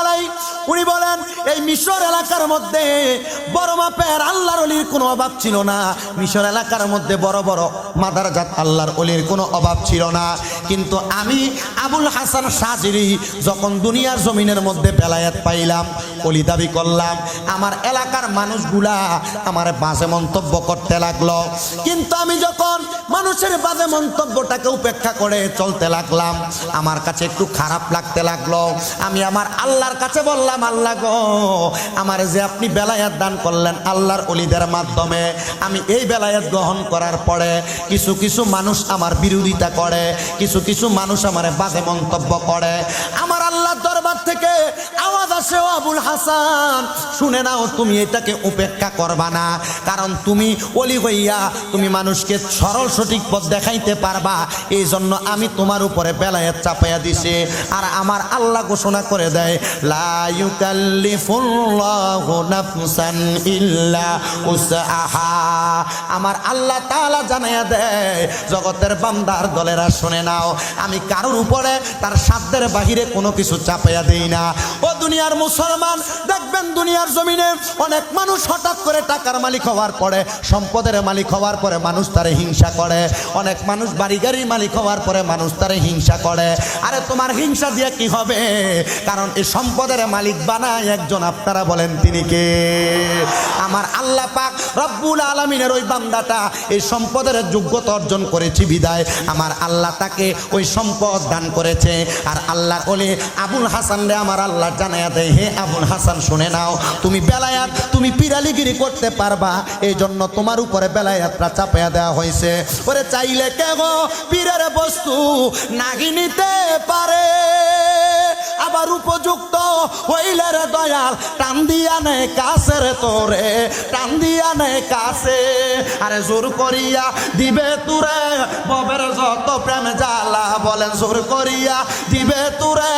আলাই বলেন, এই মিশর এলাকার মধ্যে অলির কোনো অভাব ছিল না। মিশর এলাকার মধ্যে বড় বড় আল্লাহর অলির কোনো অভাব ছিল না। কিন্তু আমি আবুল হাসান সাজিরি যখন দুনিয়ার জমিনের মধ্যে বেলায়াত পাইলাম, অলি দাবি করলাম, আমার এলাকার মানুষগুলা আমার বাজে মন্তব্য করতে লাগল। কিন্তু আমি যখন মানুষের বাজে মন্তব্যটাকে উপেক্ষা করে চলতে লাগলাম, আমার কাছে একটু খারাপ লাগতে লাগল। আমি আমার আল্লাহর কাছে বললাম, আল্লাহ গো, আমার যে আপনি বেলায়াত দান করলেন আল্লাহর অলিদের মাধ্যমে, আমি এই বেলায়াত গ্রহণ করার পরে কিছু কিছু মানুষ আমার বিরোধিতা করে, কিছু কিছু মানুষ আমার বাজে মন্তব্য করে। আমার আল্লাহর দরবার থেকে আবুল হাসান। শুনে নাও, তুমি এটাকে উপেক্ষা করবা না। কারণ তুমি অলি হইয়া তুমি মানুষকে সরল সঠিক পথ দেখাইতে পারবা। এই জন্য আমি তোমার উপরে বেলায়েত চাপাইয়া দিছি। আর আমার আল্লাহ ঘোষণা করে দেয় আমার আল্লাহ তাআলা জানাইয়া দেয়, জগতের বান্দার দলেরা শুনে নাও, আমি কারোর উপরে তার সাধ্যের বাহিরে কোনো কিছু চাপাইয়া দেই না। ও দুনিয়ার মুসলমান, দেখবেন দুনিয়ার জমিনে অনেক মানুষ হঠাৎ করে টাকার মালিক হওয়ার পরে, সম্পদের মালিক হওয়ার পরে মানুষ তারে হিংসা করে। অনেক মানুষ বাড়ি গাড়ির মালিক হওয়ার পরে মানুষ তারে হিংসা করে। আরে তোমার হিংসা দিয়ে কি হবে? কারণ এই সম্পদের মালিক বানায় একজন, আপনারা বলেন তিনি কে? আমার আল্লাহ পাক রব্বুল আলমিনের ওই বান্দাটা এই সম্পদের যোগ্যতা অর্জন করেছি বিদায়। আমার আল্লাহ তাকে ওই সম্পদ দান করেছে। আর আল্লাহ বলে আবুল হাসান রে আমার আল্লাহ জানায়া দেয় হে আবুল হাসান, শুনে নাও। তুমি বেলায়াত, তুমি পিরালিগিরি করতে পারবা। এই জন্য তোমার উপরে বেলায়াতটা চাপাইয়া দেওয়া হয়েছে। ওরে চাইলে কেগ পীরের বস্তু নাগি নিতে পারে। আবার উপযুক্ত হইলে রে দয়াল, টান দিয়া নে কাছে রে তোরে, টান দিয়া নে কাছে। আরে জোর করিয়া দিবে তুরে, ববের যত প্রেম জ্বালা, বলেন জোর করিয়া দিবে তুরে,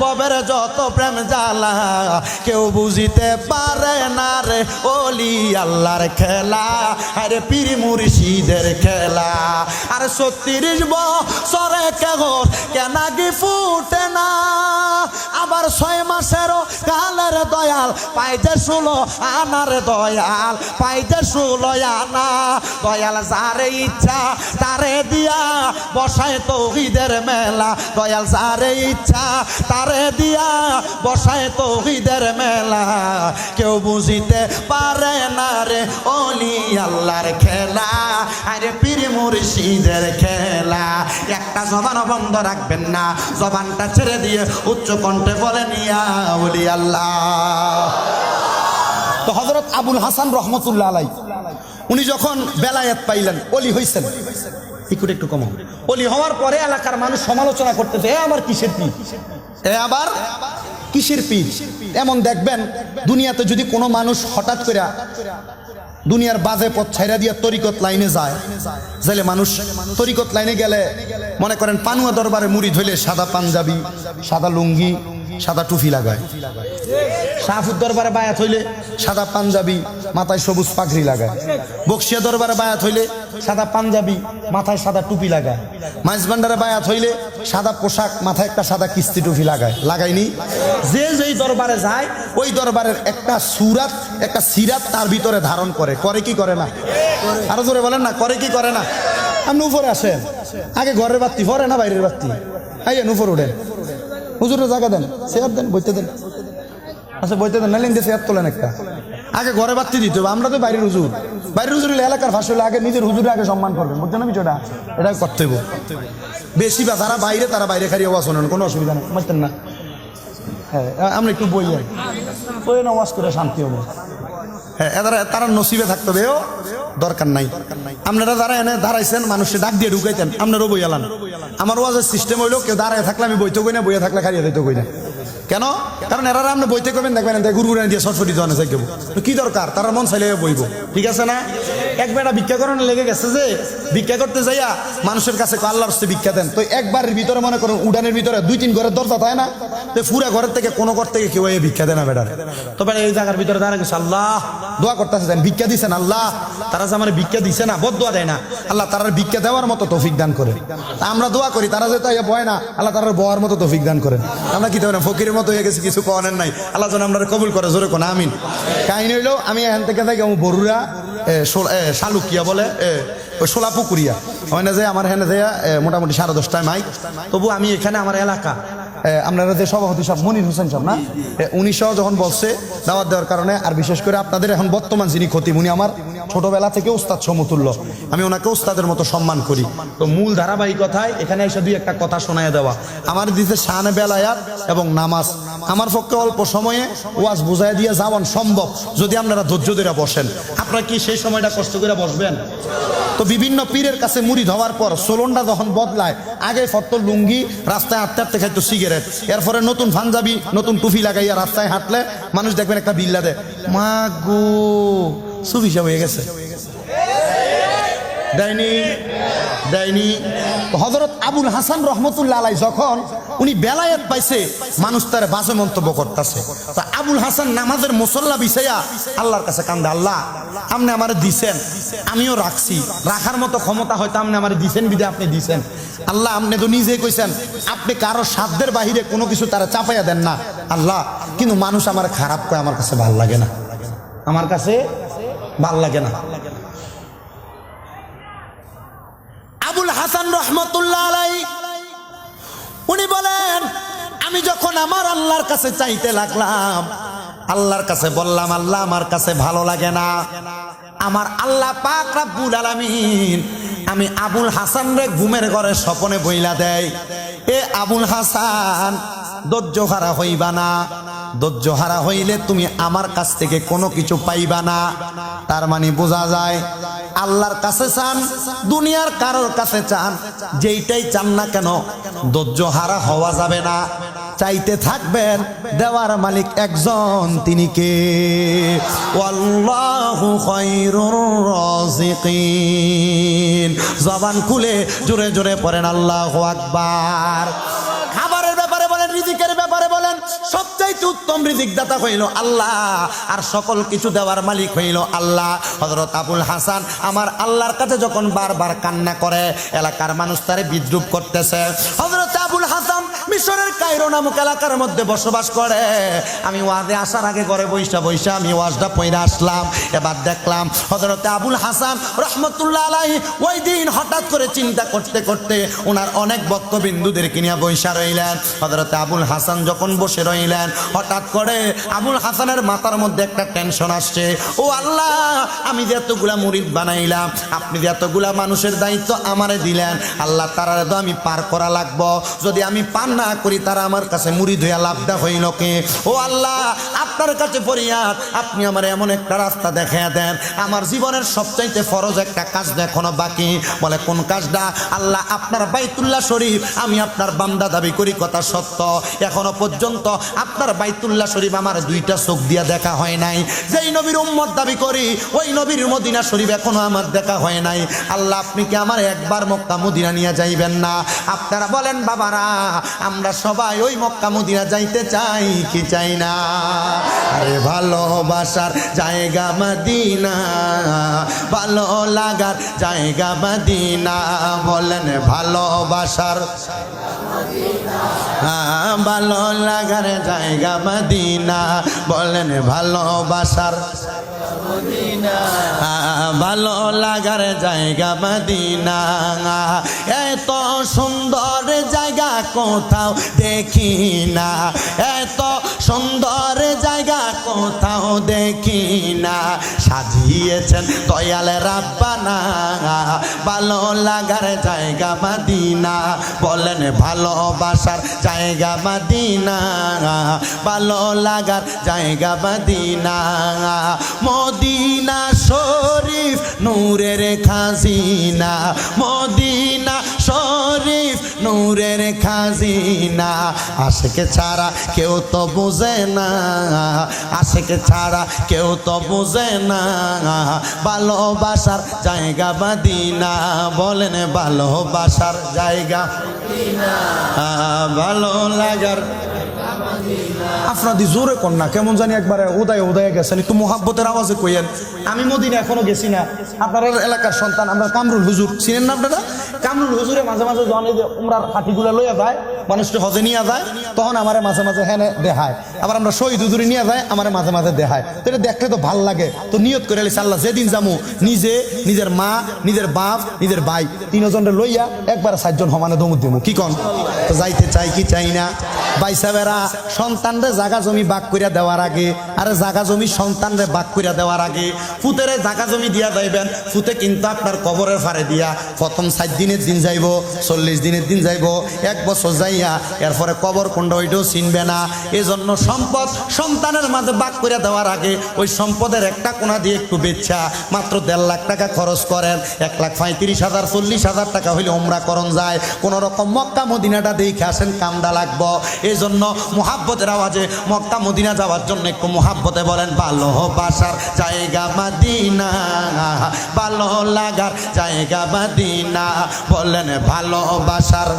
ববের যত প্রেম জ্বালা। কেউ বুঝিতে পারে না রে ওলি আল্লাহর খেলা, আরে পীর মুর্শিদের খেলা। আরে ছত্রিশ বছরে কেগর কেনাগি ফুটে না? আবার ছয় মাসেরও কালের দয়াল পাইতে শুলো আনার দয়াল পাইতে শুলো আনা। দয়াল যারে ইচ্ছা তারে দিয়া বসায় তৌহিদের মেলা। দয়াল যারে ইচ্ছা তারে দিয়া বসায় তৌহিদের মেলা। কেউ বুঝিতে পারে মুর্শিদের খেলা। একটা জবান বন্ধ রাখবেন না, জবানটা ছেড়ে দিয়ে উচ্চ কণ্ঠে বলে নিয়া বলি আল্লাহ। তো হজরত আবুল হাসান রহমতুল্লাহ আলাই উনি যখন বেলায়াত পাইলেন অলি হইছেন। একটু একটু কম। অলি হওয়ার পরে এলাকার মানুষ সমালোচনা করতেছে, এ আমার কিসের পীর? এ আবার কিসের পীর? এমন দেখবেন, দুনিয়াতে যদি কোনো মানুষ হঠাৎ করে দুনিয়ার বাজে পথ ছাইরা দিয়া তরিকত লাইনে যায়। যাইলে মানুষ তরিকত লাইনে গেলে মনে করেন পানুয়া দরবারে মুড়ি ধইলে সাদা পাঞ্জাবি, সাদা লুঙ্গি সাদা টুপি লাগায়। শাহফুর দরবারে বায়াত হইলে? সাদা পাঞ্জাবি মাথায় সবুজ পাগড়ি লাগায়। বক্সিয়া দরবারে বায়াত হইলে সাদা পাঞ্জাবি মাথায় সাদা টুপি লাগায়। মাইজবান্ডারে বায়াত হইলে সাদা পোশাক মাথায় একটা সাদা কিস্তি টুপি লাগায়। লাগায়নি? যে যেই দরবারে যায় ওই দরবারের একটা সুরাত একটা সিরাত তার ভিতরে ধারণ করে। করে কি করে না? আরও জোরে বলেন না করে কি করে না? আপনি উপরে আসেন। আগে ঘরের বাত্তি পরে না বাইরের বাত্তি আইয়েন উপর উঠেন। হুজুরের জায়গা দেন চেয়ার দেন, বইতে দেন। আচ্ছা বইতে দেন নালিন দিয়ে চেয়ার তোলেন একটা। আগে ঘরে বাত্তি দিতে হবে, আমরা তো বাইরের হুজুর। বাইরের হুজুর এলাকার ফাঁস হলে আগে নিজের হুজুরে আগে সম্মান করবেন, বুঝছেন না বিষয়টা? এটা করতে হবে বেশি বা যারা বাইরে, তারা বাইরে খালি আওয়াজ শোনেন, কোনো অসুবিধা নেই বুঝতেন না? হ্যাঁ আমরা একটু বই আর বই ওয়াজ করে শান্তি হবে। তারা নসিবে থাকতে হবে দরকার নাই। আপনারা যারা এনে দাঁড়াইছেন, মানুষকে ডাক দিয়ে ঢুকাইতেন, আপনারও বইয়ালান আমার ওয়াজের সিস্টেম হইল, কেউ দাঁড়ায় থাকলে আমি বইতে কই না, বইয়ে থাকলে খারিয়ে দিতে কই না। কেন? কারণ এরা আপনি বইতে করবেন দেখবেন এতে দিয়ে সরস্বতী জনে চাই কেবো কি দরকার? তারা মন চাইলে বইব। ঠিক আছে না? এক বেটা ভিক্ষা লেগে গেছে যে, ভিক্ষা করতে যাইয়া মানুষের কাছে আল্লাহর হস্তে ভিক্ষা দেন। তো একবারের ভিতরে মনে করুন উডানের ভিতরে দুই তিন ঘরের দরজা তাই না? তো পুরা ঘরের থেকে, কোনো ঘর থেকে কেউ ভিক্ষা দেয় না বেটার তো বেটা এই জায়গার ভিতরে দাঁড়া গেছে, আল্লাহ, দোয়া করতেছে দেন, ভিক্ষা দিছেন, আল্লাহ। তারা যে আমার ভিক্ষা দিছে না বদ দোয়া দেয় না। আল্লাহ তারা ভিক্ষা দেওয়ার মতো তৌফিক দান করে আমরা দোয়া করি, তারা যে তাই বয় না, আল্লাহ তারা বয়ার মতো তৌফিক দান করেন। আমরা কি দেবেন ফকিরের মতো হয়ে গেছি কিছু কনের নাই। আল্লাহ যেন আমরা কবুল করে জোরে কোন আমিন। কাহিনী হইল আমি এখান থেকে এ, শোল- এ, শালুকিয়া বলে সোলা পুকুরিয়া হয় না যে আমার এখানে যে মোটামুটি সাড়ে দশটায় মাইক। তবু আমি এখানে আমার এলাকা আপনারা যে সভাপতি সব মনির হোসেন সব না এ, উনি সহ যখন বলছে দাওয়াত দেওয়ার কারণে আর বিশেষ করে আপনাদের এখন বর্তমান যিনি খতিব উনি আমার ছোটবেলা থেকে উস্তাদ সমতুল্য। আমি ওনাকে উস্তাদের মতো সম্মান করি। তো মূল ধারাবাহিকতায় এখানে এসে দুই একটা কথা শোনায় দেওয়া। আমার দিতে শানে বেলায়াত এবং নামাজ। আমার পক্ষে অল্প সময়ে ওয়াজ বুঝাই দিয়ে যাওয়ান সম্ভব যদি আপনারা ধৈর্য ধরে বসেন। আপনারা কি সেই সময়টা কষ্ট করে বসবেন? তো বিভিন্ন পীরের কাছে মুড়ি ধোয়ার পর সোলনটা যখন বদলায় আগে ফট্ট লুঙ্গি রাস্তায় হাঁটতে হাঁটতে খাইতো সিগারেট। এরপরে নতুন পাঞ্জাবি নতুন টুপি লাগাইয়া রাস্তায় হাঁটলে মানুষ দেখবেন একটা বিল্লা দেয় মা গো সুবিশা হয়ে গেছে। দেয়নি দেয়নি হজরত আবুল হাসান রহমতুল্লাহ আলাই যখন উনি বেলায়েত পাইছে, মানুষ তার বাজে মন্তব্য করতেছে। তা আবুল হাসান নামাজের মুসল্লা বিছাইয়া আল্লাহর কাছে কান্দে, আল্লাহ আপনি আমার দিছেন, আমিও রাখছি। রাখার মতো ক্ষমতা হয়তো আপনি আমারে দিছেন বিদে, আপনি দিছেন। আল্লাহ আপনি তো নিজেই কইছেন, আপনি কারও সাধ্যের বাহিরে কোনো কিছু তারা চাপাইয়া দেন না। আল্লাহ, কিন্তু মানুষ আমার খারাপ করে আমার কাছে ভালো লাগে না। আমার কাছে ভালো লাগে না। আবুল হাসান রহমতুল্লাহ আলাই, উনি বলেন, আমি যখন আমার আল্লাহর কাছে চাইতে লাগলাম, আল্লাহর কাছে বললাম, আল্লাহ আমার কাছে ভালো লাগে না। আমার আল্লাহ পাক রাব্বুল আলামিন, আমি আবুল হাসান রে ঘুমের ঘরে স্বপনে বইলা দেয়, এ আবুল হাসান, ধৈর্য হারা হইবা না। ধৈর্য হারা হইলে তুমি আমার কাছ থেকে কোনো কিছু পাইবা না। তার মানে বোঝা যায়, আল্লাহর কাছে চান, দুনিয়ার কারোর কাছে চান, যেইটাই চান না কেন ধৈর্য হারা হওয়া যাবে না। চাইতে থাকবেন দেওয়ার মালিক একজন, তিনি কে? জবান খুলে জোরে জোরে পড়েন, আল্লাহু আকবার। সবচাইতে উত্তম রিজিক দাতা হইল আল্লাহ। আর সকল কিছু দেওয়ার মালিক হইল আল্লাহ। হজরত আবুল হাসান আমার আল্লাহর কাছে যখন বারবার কান্না করে, এলাকার মানুষ তারে বিদ্রুপ করতেছে। হজরত মিশরের কায়রো নামক এলাকার মধ্যে বসবাস করে। আমি ওয়াজে আসার আগে ঘরে বৈশা বৈশা আমি ওয়াজটা পইরা আসলাম। এবার দেখলাম হজরত আবুল হাসান রহমতুল্লাহ আলাই ওই দিন হঠাৎ করে চিন্তা করতে করতে ওনার অনেক বক্তবিন্দুদেরকে নিয়ে বৈশা রইলেন। হজরত আবুল হাসান যখন বসে রইলেন, হঠাৎ করে আবুল হাসানের মাথার মধ্যে একটা টেনশন আসছে। ও আল্লাহ, আমি যে এতগুলা মুরিদ বানাইলাম, আপনি যে এতগুলা মানুষের দায়িত্ব আমারে দিলেন, আল্লাহ তারা তো আমি পার করা লাগবো। যদি আমি পার না করি তারা আমার কাছে মুড়িদ হইয়া লাভটা হইল কে? ও আল্লাহ, আপনার কাছে ফরিয়াদ, আপনি আমার এমন একটা রাস্তা দেখাইয়া দেন। আমার জীবনের সবচাইতে ফরজ একটা কাজ এখনও বাকি। বলে, কোন কাজটা? আল্লাহ, আপনার বাইতুল্লাহ শরীফ, আমি আপনার বান্দা দাবি করি কথা সত্য। এখনও পর্যন্ত আপনার বাইতুল্লাহ শরীফ আমার দুইটা চোখ দিয়া দেখা হয় নাই। যেই নবীর উম্মত দাবি করি, ওই নবীর মদিনা শরীফ এখনও আমার দেখা হয় নাই। আল্লাহ, আপনি কি আমার একবার মক্কা মদিনা নিয়ে যাইবেন না? আপনারা বলেন, বাবারা আমরা সবাই ওই মক্কা মদিনা যাইতে চাই, কি চাই না? আরে ভালোবাসার জায়গা মদিনা, ভালো লাগার জায়গা মদিনা, বলেন ভালোবাসার ভালো লাগার জায়গা মদিনা, বলেন ভালোবাসার ভালো লাগার জায়গা মদিনা। এত সুন্দর জায়গা কোথাও দেখি না। এত সুন্দর জায়গা কোথাও দেখি না। সাজিয়েছেন দয়াল রাব্বানা। ভালো লাগার জায়গা মদিনা। বলেন ভালোবাসার জায়গা মদিনা। ভালো লাগার জায়গা মদিনা। মদিনা শরীফ নূরের খাজিনা। মদিনা শরীফ নূরের খাজিনা। আশেকে ছাড়া কেউ তো বুঝে না। আশেকে ছাড়া কেউ তো বুঝে না। ভালোবাসার জায়গা বাদিনা বলেন ভালোবাসার জায়গা ভালো লাগার আপনাদের জোরে কর না, কেমন জানি একবারে উদয় উদয় গেছেন একটু মোহাব্বতের আওয়াজে কইয়েন, আমি মদিনা এখনও গেছি না। আপনার এলাকার সন্তান, আমরা কামরুল হুজুর, চিনেন না আপনারা? কামরুল হুজুরে মাঝে মাঝে যখন এই যে উমরার হাঁটিগুলো লইয়া যায় মানুষকে হজে নিয়ে যায়, তখন আমারে মাঝে মাঝে হ্যাঁ দেখায়। আবার আমরা শহীদ হুজুরে নিয়ে যায়, আমারে মাঝে মাঝে দেখায়। তো এটা দেখলে তো ভালো লাগে। তো নিয়ত করে আলিস, আল্লাহ যেদিন যামু, নিজে, নিজের মা, নিজের বাপ, নিজের ভাই, তিনজনরে লইয়া একবার সাতজন সমানে দমুদ দিমু। কি কন? তো যাইতে চাই কি চাই না? বাইসাবেরা সন্তানরে জাগা জমি বাক করিয়া দেওয়ার আগে, আরে জাগা জমি সন্তানরে বাক করিয়া দেওয়ার আগে ফুতেরে জাগা জমি দিয়া যাইবেন ফুতে কিন্তু আপনার কবরের ফারে দিয়া প্রথম ষাট দিনের দিন যাইব, চল্লিশ দিনের দিন যাইব, এক বছর যাইয়া এরপরে কবর কুণ্ড ওইটাও চিনবে না। এজন্য সম্পদ সন্তানের মাঝে বাক করিয়া দেওয়ার আগে ওই সম্পদের একটা কোনা দিয়ে একটু বেচ্ছা মাত্র দেড় লাখ টাকা খরচ করেন। এক লাখ পঁয়ত্রিশ হাজার, চল্লিশ হাজার টাকা হইলে ওমরা করণ যায়। কোন রকম মক্কা মদিনাটা দেখে আসেন কামডা লাগবো। এই জন্য মোহাব্বতের আওয়াজে মক্কা মদিনা যাওয়ার জন্য একটু মোহাব্বতে বলেন ভালোবাসার জায়গা মাদিনা ভালো লাগার জায়গা মাদিনা বলেন ভালোবাসার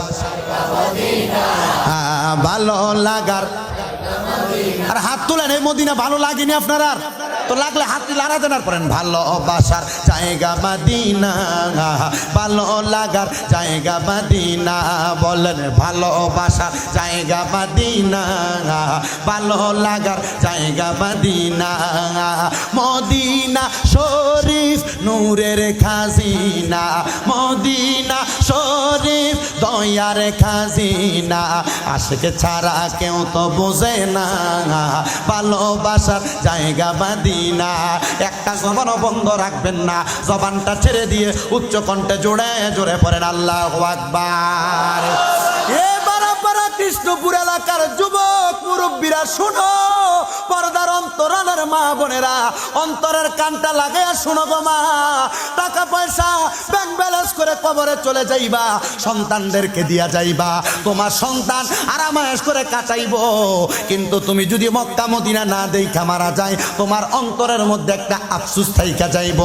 ভালো লাগার আর হাত তুলেন, এই মদিনা ভালো লাগেনি আপনার আর? তো লাগলে হাত লাড়াতেন আর করেন ভালোবাসার জায়গা মাদিনা ভালো লাগার জায়গা মাদিনা, বলেন ভালোবাসার জায়গা মাদিনা ভালো লাগার জায়গা মাদিনা মদিনা শরীফ নূরের খাজিনা, মদিনা শরীফ দয়ার খাজিনা, আশেকে ছাড়া কেউ তো বোঝে না। ভালোবাসার জায়গা বাদিনা একটা জবানও বন্ধ রাখবেন না। জবানটা ছেড়ে দিয়ে উচ্চ কণ্ঠে জোড়ে জোরে পড়েন আল্লাহ আকবার। কৃষ্ণপুর এলাকার যুবক মুরব্বীরা, শুনো। পর্দার অন্তরালের মা বোনেরা, অন্তরের কানটা লাগে শুনো গো মা। টাকা পয়সা ব্যাংক ব্যালেন্স করে কবরে চলে যাইবা, সন্তানদেরকে দিয়া যাইবা। তোমার সন্তান আরামায়েশ করে কাটাইব। কিন্তু তুমি যদি মক্কা, মদিনা না দেখা মারা যায়, তোমার অন্তরের মধ্যে একটা আফসুস থাইকা যাইব।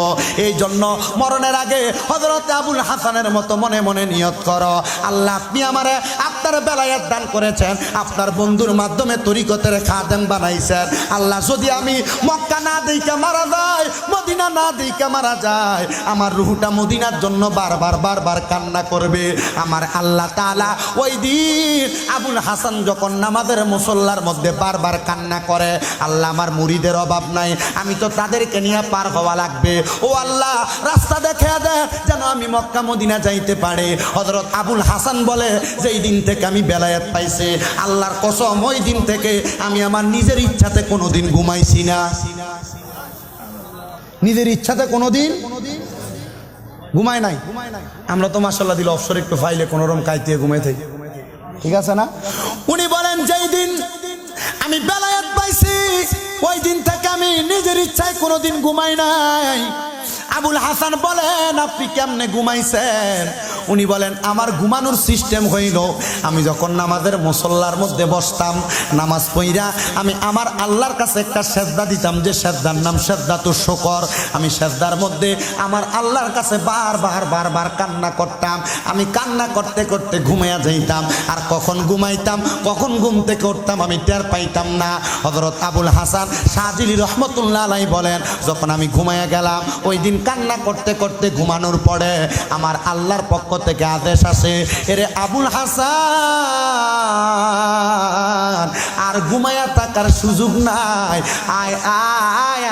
এই জন্য মরণের আগে হজরত আবুল হাসানের মতো মনে মনে নিয়ত করো। আল্লাহ, আপনি আমারে আপনার বেলায়াত দান করেছেন। আপনার বন্ধুর মাধ্যমে তরিকতের খাদেম বানাইছেন। আল্লাহ যদি আমি মক্কা না দিকে মারা যায়, মদিনা না দিকে মারা যায়, আমার রুহুটা মদিনার জন্য বারবার বারবার কান্না করবে। আমার আল্লাহ তাআলা ওই দিন আবুল হাসান যখন নামাজের মুসল্লার মধ্যে বারবার কান্না করে, আল্লাহ আমার মুড়িদের অভাব নাই, আমি তো তাদেরকে নিয়ে পার হওয়া লাগবে। ও আল্লাহ, রাস্তা দেখে দে যেন আমি মক্কা মদিনা যাইতে পারে। হজরত আবুল হাসান বলে, যেই দিন থেকে আমি বেলায়েত পাইছে, আল্লাহর কসম, ওই দিন থেকে আমি আমার নিজের ইচ্ছাতে কোনোদিন ঘুমাইছি না। নিজের ইচ্ছাতে কোনোদিন ঘুমায় নাই। আমরা তো মাসাল্লাহ দিল অবসর একটু ফাইলে কোনো রকম কাইতে ঘুমাই থাকি। ঠিক আছে না? উনি বলেন, যেই দিন আমি বেলায়াত পাইছি, ওই দিন থেকে আমি নিজের ইচ্ছায় কোনোদিন ঘুমাই নাই। আবুল হাসান বলেন, আপনি কেমনে ঘুমাইছেন? উনি বলেন, আমার ঘুমানোর সিস্টেম হইল, আমি যখন নামাজের মুসল্লার মধ্যে বসতাম, নামাজ পইরা আমি আমার আল্লাহর কাছে একটা সেজদা দিতাম যে, সেজদার নাম সেজদা তো শকর। আমি সেজদার মধ্যে আমার আল্লাহর কাছে বারবার বারবার কান্না করতাম। আমি কান্না করতে করতে ঘুমাইয়া যাইতাম। আর কখন ঘুমাইতাম, কখন ঘুম থেকে উঠতাম, আমি টের পাইতাম না। হজরত আবুল হাসান সাজিলি রহমতুল্লাহ আলাই বলেন, যখন আমি ঘুমাইয়া গেলাম, ওই দিন কান্না করতে করতে ঘুমানোর পরে আমার আল্লাহর পক্ষ থেকে আদেশ আছে। এরে আবুল হাসান, আর ঘুমায়া থাকার সুযোগ নাই। আয় আয়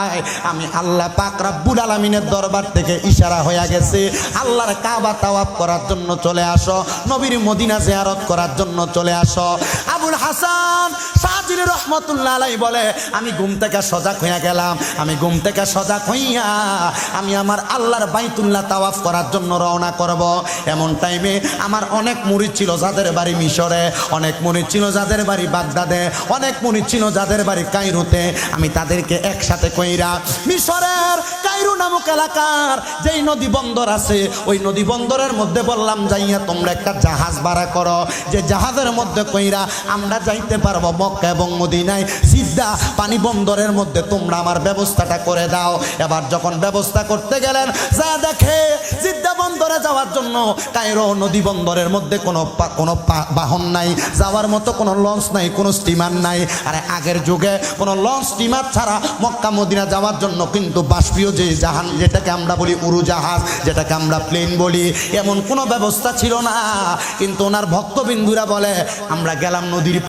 আয়, আমি আল্লাহ পাক রাব্বুল আলামিনের দরবার থেকে ইশারা হয়ে গেছে। আল্লাহর কাবা তাওয়াব করার জন্য চলে আসো, নবীর মদিনা জিয়ারত করার জন্য চলে আসো। আবুল হাসান সাজির রহমতুল্লাহ আলাই বলে, আমি ঘুম থেকে সজাগ হইয়া গেলাম, আমি ঘুম থেকে সজাগ হইয়া আমি আমার আল্লাহর বাইতুল্লাহ তাওয়াফ করার জন্য রওনা করব। এমন টাইমে আমার অনেক মুড়ি ছিল যাদের বাড়ি মিশরে, অনেক মুড়ি ছিল যাদের বাড়ি বাগদাদে, অনেক মুড়ি ছিল যাদের বাড়ি কাইরুতে। আমি তাদেরকে একসাথে কইরা, মিশরের কাই নামক এলাকার যেই নদী বন্দর আছে, ওই নদী বন্দরের মধ্যে বললাম, যাইয়া তোমরা একটা জাহাজ ভাড়া করো। যে জাহাজের মধ্যে কইরা, আমরা যাইতে পারব মক্কা এবং মদিনায়। সিদ্ধা পানি বন্দরের মধ্যে তোমরা আমার ব্যবস্থাটা করে দাও। এবার যখন ব্যবস্থা করতে গেলেন, যা দেখে সিদ্ধা বন্দরে যাওয়ার জন্য কায়রো নদী বন্দরের মধ্যে কোনো কোনো বাহন নাই। যাওয়ার মতো কোনো লঞ্চ নাই, কোনো স্টিমার নাই। আরে আগের যুগে কোনো লঞ্চ, স্টিমার ছাড়া মক্কা, মদিনা যাওয়ার জন্য কিন্তু বাষ্পীয় যে জাহান, যেটাকে আমরা বলি উড়োজাহাজ, যেটাকে আমরা প্লেন বলি, এমন কোনো ব্যবস্থা ছিল না। কিন্তু ওনার ভক্তবিন্দুরা বলে, আমরা গেলাম নদীর